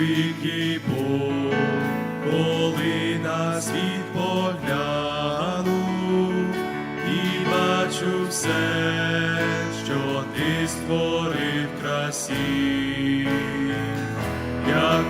великий Бог, коли на світ погляну і бачу все, що ти створив красі. Як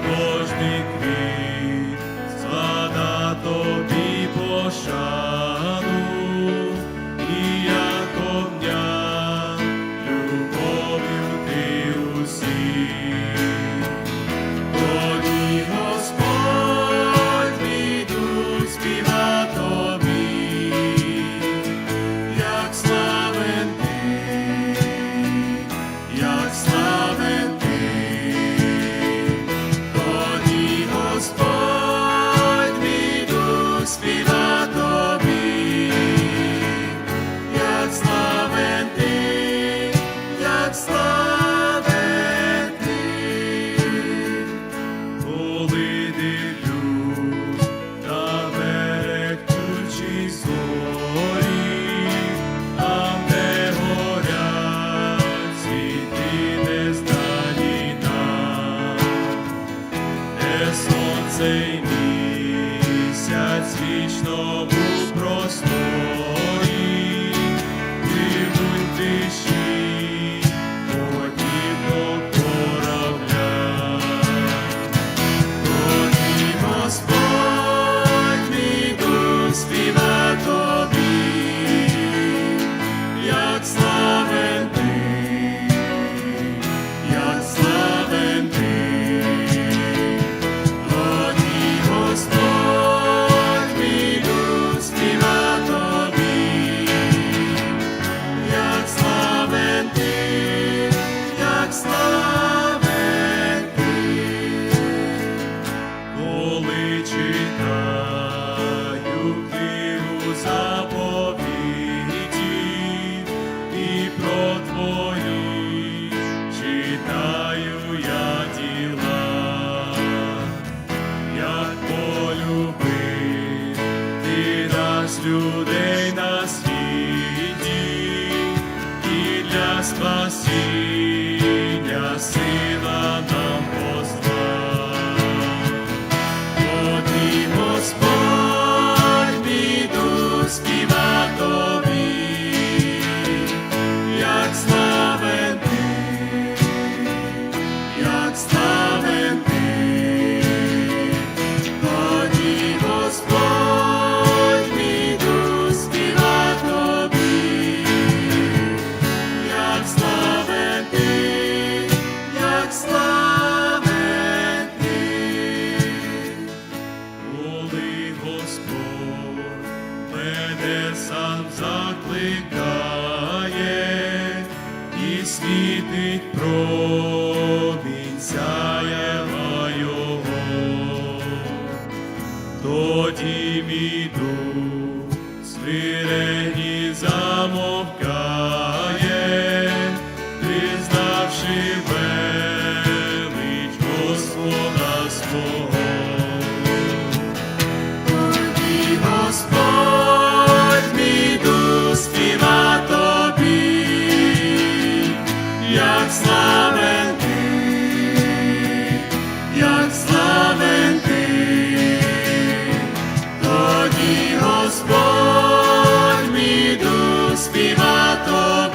цей місяць вічно буде. Ти нас, людей на світі, і для спасіння. світить промінцяє його, тоді мій дух звірені. славен ти, як славен ти, тоді Господь мій дух співа тобі.